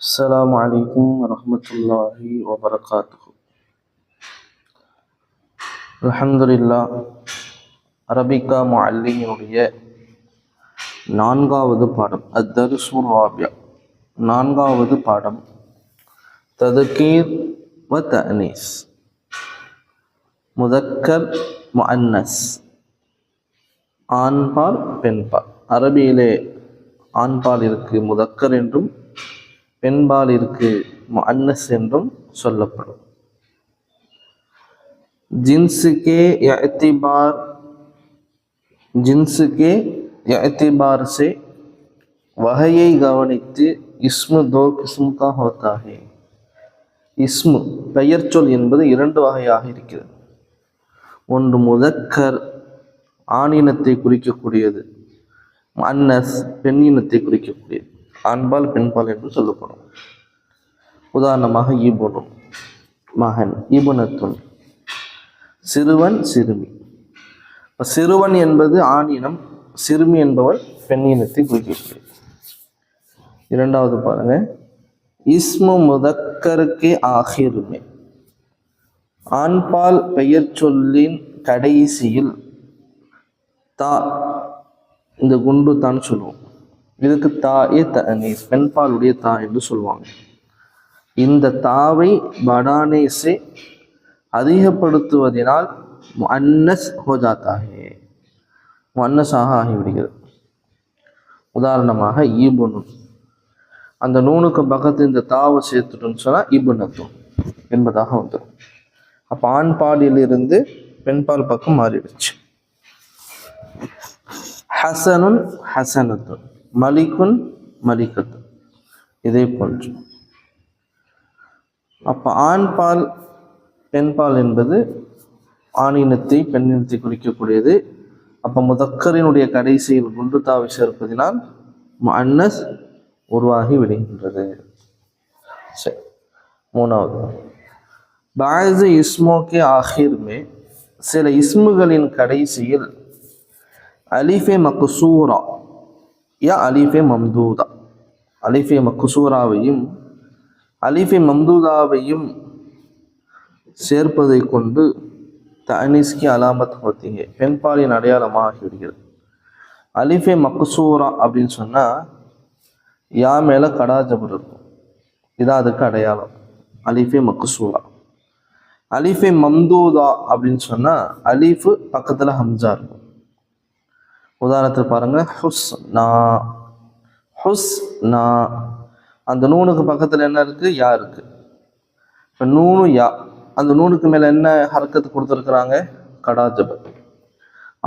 السلام عليكم ورحمة الله وبركاته الحمد لله arabica முஅல்லிமுடைய நான்காவது பாடம் அத்தருசுர் ராபியா நான்காவது பாடம் ததுகீர் வ தஅனீஸ் முதக்கர் முஅன்னஸ். ஆண்பால் பெண்பால். அரபியிலே ஆண்பால் இருக்கு முதக்கர் என்றும் பெண்பால் இருக்கு முஅன்னஸ் என்றும் சொல்லப்படும். ஜின்ஸுக்கே எத்திபார் ஜின்ஸுக்கே எத்திபார் சே வகையை கவனித்து இஸ்மு தோ கிஸ்முக்கா ஹோத்தாகே இஸ்மு பெயர் சொல் என்பது இரண்டு வகையாக இருக்கிறது. ஒன்று முதக்கர் ஆணினத்தை குறிக்கக்கூடியது அன்னஸ் பெண்ணினத்தை குறிக்கக்கூடியது. ஆண்பால் பெண்பால் என்று சொல்லப்படும். உதாரணமாக ஈபுனும் மகன் ஈபுனத்துன் சிறுவன் சிறுமி. சிறுவன் என்பது ஆணினம் சிறுமி என்பவள் பெண்ணினத்தை குறிக்கக்கூடியது. இரண்டாவது பாருங்க இஸ்மு முதக்கருக்கு ஆகிருமே ஆண்பால் பெயர் சொல்லின் கடைசியில் தா இந்த குண்டு தான் சொல்லுவோம். இதுக்கு தாயே தனீஸ் பெண்பாலுடைய தா என்று சொல்லுவாங்க. இந்த தாவை படானேசே அதிகப்படுத்துவதனால் அன்னஸ் ஹோஜா ஜாத்தா ஹே ஆகிவிடுகிறது. உதாரணமாக ஈபுனு. அந்த நூனுக்கு பக்கத்து இந்த தாவை சேர்த்துட்டோம்னு சொன்னால் ஈபுனத்தும் என்பதாக வந்துடும் அப்போ ஆண் பாலிலிருந்து பெண்பால் பக்கம் மாறிடுச்சு. ஹசனுன் ஹசனத்து மலிக்குன் மலிக்கத்து இதே போன்று. அப்போ ஆண் பால் பெண்பால் என்பது ஆணினத்தை பெண்ணினத்தை குறிக்கக்கூடியது. அப்போ முதக்கரினுடைய கடைசியில் குண்டு தாவை சேர்ப்பதினால் அன்னஸ் உருவாகி விடுகின்றது. சரி மூணாவது. பாயது இஸ்மோக்கே ஆஹிர்மே சில இஸ்முகளின் கடைசியில் அலிஃபே மக்குசூரா யா அலிஃபே மம்தூதா. அலிஃபே மக்குசூராவையும் அலிஃபே மம்தூதாவையும் சேர்ப்பதை கொண்டு தனிஸ்கி அலாமத் ஹோத்திங்க பெண்பாலின் அடையாளமாக விடுகிறது. அலிஃபே மக்குசூரா அப்படின்னு சொன்னால் யா மேலே கடாஜபர் இருக்கும். இதான் அதுக்கு அடையாளம். அலிஃபே மக்குசூரா அலிஃபே மம்தூதா அப்படின்னு சொன்னால் அலீஃபு பக்கத்தில் ஹம்ஜா இருக்கும். உதாரணத்தில் பாருங்கள் ஹுஸ் நா ஹுஸ் நா அந்த நூனுக்கு பக்கத்தில் என்ன இருக்குது யா இருக்குது இப்போ நூனு யா. அந்த நூனுக்கு மேலே என்ன ஹரக்கத்து கொடுத்துருக்குறாங்க? கடாஜபர்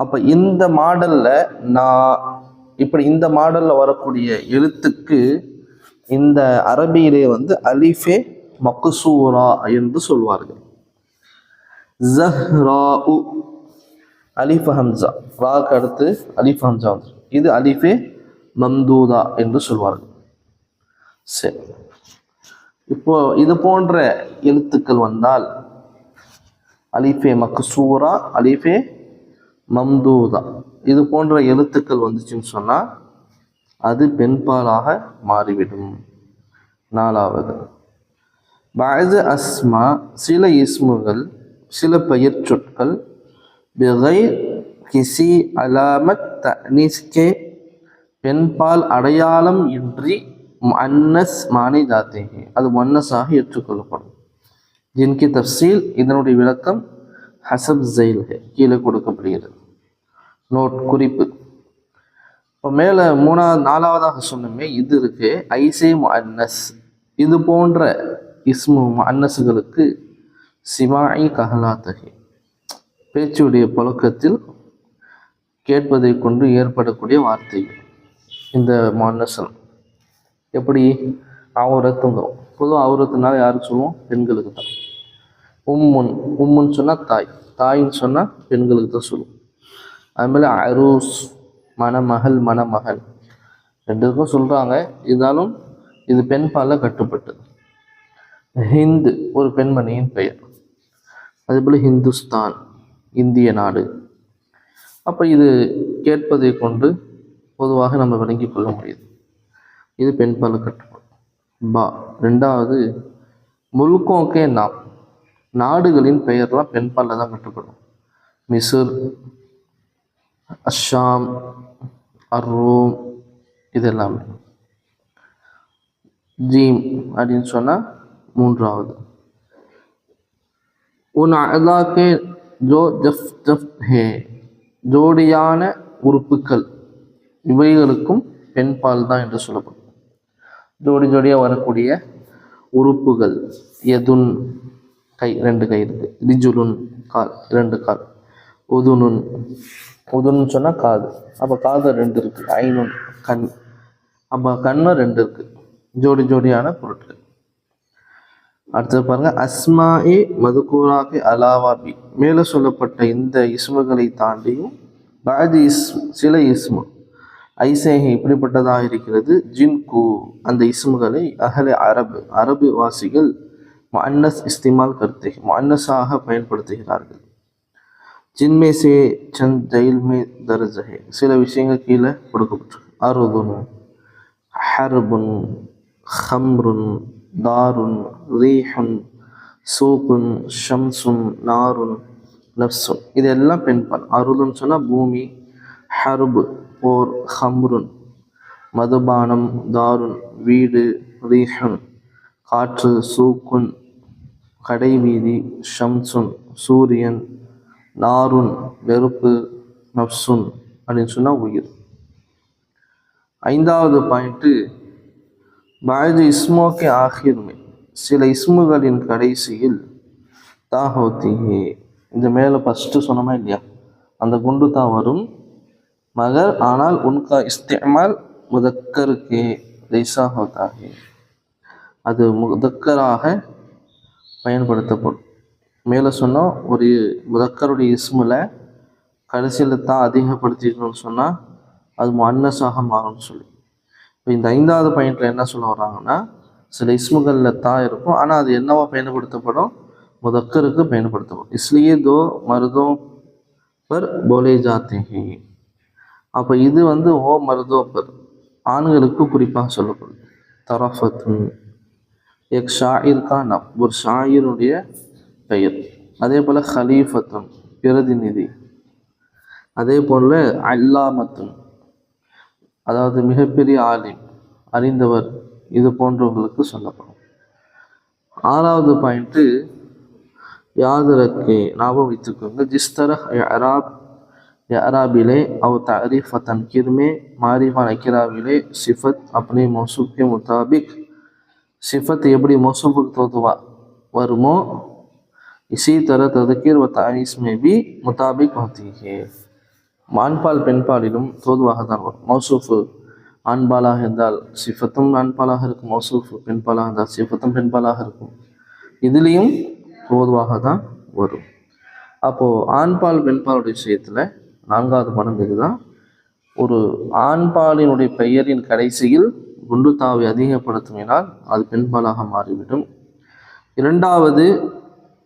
அப்போ இந்த மாடலில் நான் இப்படி இந்த மாடலில் வரக்கூடிய எழுத்துக்கு இந்த அரபியிலே வந்து அலிஃபே மக்குசூரா என்று சொல்வார்கள். ஜஹ்ராஉ உ அலிஃப் ஹம்சா ராக்கு அடுத்து அலிஃப் ஹம்சா இது அலிஃபே மம்தூதா என்று சொல்வார்கள். சரி. இப்போ இது போன்ற எழுத்துக்கள் வந்தால் அலிஃபே மக்சூரா அலிஃபே மம்தூதா இது போன்ற எழுத்துக்கள் வந்துச்சுன்னு சொன்னால் அது பெண்பாலாக மாறிவிடும். நாலாவது. பாயது அஸ்மா சில இஸ்முகள் சில பெயர் சொற்கள். பிகைர் கிசி அலாமத் தனிஸ்கே பெண்பால் அடையாளம் இன்றி அன்னஸ் மானி ஜாத்தே அது ஒன்னஸாக ஏற்றுக்கொள்ளப்படும். ஜின்கி தப்சீல் இதனுடைய விளக்கம் ஹசப் ஜெயில் கீழே கொடுக்கப்படுகிறது. நோட் குறிப்பு. இப்போ மேலே மூணாவது நாலாவதாக சொன்னோமே இது இருக்கு ஐசே அன்னஸ் இது போன்ற இஸ்மு அன்னஸுகளுக்கு சிவாயி கஹலாத்தகி. பேச்சுடைய புழக்கத்தில் கேட்பதை கொண்டு ஏற்படக்கூடிய வார்த்தைகள் இந்த மானசன். எப்படி? அவுரத்துங்கிறோம். பொதுவாக அவரத்துனால யாருக்கு சொல்லுவோம்? பெண்களுக்கு தான். உம்முன் உம்முன்னு சொன்னால் தாய். தாயின்னு சொன்னால் பெண்களுக்கு தான் சொல்லுவோம். அதுமாதிரி அரூஸ் மணமகள் மணமகன். ரெண்டுக்கும் சொல்கிறாங்க இருந்தாலும் இது பெண் பாலில் கட்டுப்பட்டது. ஹிந்து ஒரு பெண்மணியின் பெயர். அதேபோல் ஹிந்துஸ்தான் இந்திய நாடு. அப்போ இது கேட்பதை கொண்டு பொதுவாக நம்ம விளங்கி கொள்ள முடியுது. இது பெண்பால் கட்டுப்பாடு. பா. ரெண்டாவது முல்கோக்கே நாம். நாடுகளின் பெயர்லாம் பெண்பாலில் தான் கட்டுப்படும். மிசுர் அஷாம் அர்ரோம் இது எல்லாமே ஜீம் அப்படின்னு சொன்னால் மூன்றாவது. உன் அதாக்கே ஜோ ஜஃப் ஜஃப் ஹே. ஜோடியான உறுப்புக்கள். இவைகளுக்கும் பெண்பால் தான் என்று சொல்லப்படும். ஜோடி ஜோடியாக வரக்கூடிய உறுப்புகள். எதுன் கை ரெண்டு கை இருக்கு. ரிஜுலுன் கால் ரெண்டு கால். உதுனுன் உதுன்னு சொன்னால் காது. அப்போ காது ரெண்டு இருக்கு. ஐநுன் கண். அப்போ கண்ணு ரெண்டு இருக்கு. ஜோடி ஜோடியான பொருட்கள். அடுத்தது பாருங்க அஸ்மாஇ மதுக்கூராக்கு அலாவாபி. மேலே சொல்லப்பட்ட இந்த இஸ்முகளை தாண்டியும் பாதி இஸ் சில இஸ்மு. ஐசேகை இப்படிப்பட்டதாக இருக்கிறது. ஜின்கு அந்த இஸ்முகளை அகலை அரபு அரபு வாசிகள் மன்னஸ் இஸ்திமால் கருத்து மன்னஸாக பயன்படுத்துகிறார்கள். ஜின்மே சே சந்த் ஜெயில் மே தர்ஜஹே. சில விஷயங்கள் கீழே கொடுக்கப்பட்டிருக்கு. அருதுன் ஹர்புன் ஹம்ருன் தாருன் ரீஹுன் சூக்குன் ஷம்சுன் நாருன் நப்சுன். இதெல்லாம் பெண்பால். அருதுன்னு சொன்னால் பூமி ஹர்பு போர் ஹம்ருன். மதுபானம் தாருன் வீடு ரீஹுன். காற்று சூக்குன் கடைவீதி ஷம்சுன் சூரியன். நாருன் நெருப்பு நப்சுன் அப்படின்னு சொன்னால் உயிர். ஐந்தாவது பாயிண்ட்டு பாய்து இஸ்மோக்கே ஆகிருமே சில இஸ்முகளின் கடைசியில் தாஹோத்திஹே இந்த மேலே ஃபஸ்ட்டு சொன்னோமா இல்லையா? அந்த குண்டு தான் வரும். மகர் ஆனால் உன்கா இஸ்தேமால் முதக்கருக்கே லைசா ஹோத்தாகே அது முதக்கராக பயன்படுத்தப்படும். மேலே சொன்னால் ஒரு முதக்கருடைய இஸ்மில் கடைசியில் தான் அதிகப்படுத்திக்கணும்னு சொன்னால் அது மன்னசாக மாறும்னு சொல்லி. இந்த ஐந்தாவது பாயிண்டில் என்ன சொல்ல வர்றாங்கன்னா சில இஸ்முகளில் தான் இருக்கும். ஆனால் அது என்னவா பயன்படுத்தப்படும்? முதக்கருக்கு பயன்படுத்தப்படும். இஸ்லியே தோ மருதோ பர் போலே ஜாத்தேகி அப்போ இது வந்து ஓ மருதோ பர். ஆண்களுக்கு குறிப்பாக சொல்லப்படுது தரஃபத்துன் எக் ஷாயிர் கான் ஒரு ஷாயினுடைய பெயர். அதே போல் ஹலீஃபத்தும் பிரதிநிதி. அதே போல் அல்லாமத்தும். அதாவது மிகப்பெரிய ஆலிம் அறிந்தவர் இது போன்றவர்களுக்கு சொல்லப்படும் ஆறாவது பாயிண்ட்டு யாதரக்கு ஞாபகம் வைத்துக்கோங்க ஜிஸ்தர அராப் अराबिले और तारीफ व तनकीर में मारिफा नकिराविले सिफत अपने मौसू के मुताबिक सिफत எப்படி மௌசூஃபுக்கு தோதுவா வருமோ इसी तरह तदकीर व तानीस में भी मुताबिक होती है ஆண்பால் பெண்பாலிலும் தோதுவாக தான் வரும். மௌசூஃபு ஆண்பாலாக இருந்தால் சிஃபத்தும் ஆண்பாலாக இருக்கும். மௌசூஃபு பெண்பாலாக இருந்தால் சிஃபத்தும் பெண்பாலாக இருக்கும். இதுலேயும் தோதுவாக தான் வரும். அப்போது ஆண்பால் பெண்பாலுடைய விஷயத்தில் நான்காவது படம் இதுதான் ஒரு ஆண்பாலினுடைய பெயரின் கடைசியில் குண்டு தாவை அதிகப்படுத்துமினால் அது பெண்பாலாக மாறிவிடும். இரண்டாவது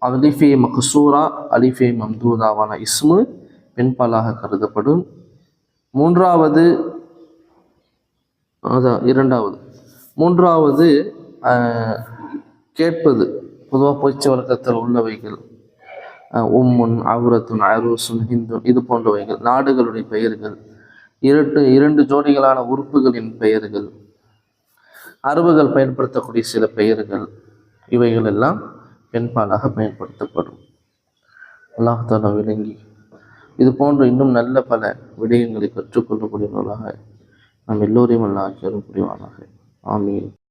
அலிஃபே மக்சூரா அலிஃபே மம்தூதாவான இஸ்மு பெண்பாலாக கருதப்படும். மூன்றாவது அதான் இரண்டாவது. மூன்றாவது கேட்பது. பொதுவாக பொய்ச்ச வழக்கத்தில் உள்ளவைகள் உம்முன் அவுரத்துன் அரூசுன் ஹிந்துன் இது போன்றவைகள் நாடுகளுடைய பெயர்கள் இரண்டு இரண்டு ஜோடிகளான உறுப்புகளின் பெயர்கள் அரபுகள் பயன்படுத்தக்கூடிய சில பெயர்கள் இவைகள் எல்லாம் பெண்பாலாக பயன்படுத்தப்படும். அல்லாஹாலா விளங்கி. இது போன்ற இன்னும் நல்ல பல விடயங்களை கற்றுக்கொள்ளக்கூடியவர்களாக நாம் எல்லோரையும் நல்லா ஆக்கியோரும் புரிவானாக. ஆமீன்.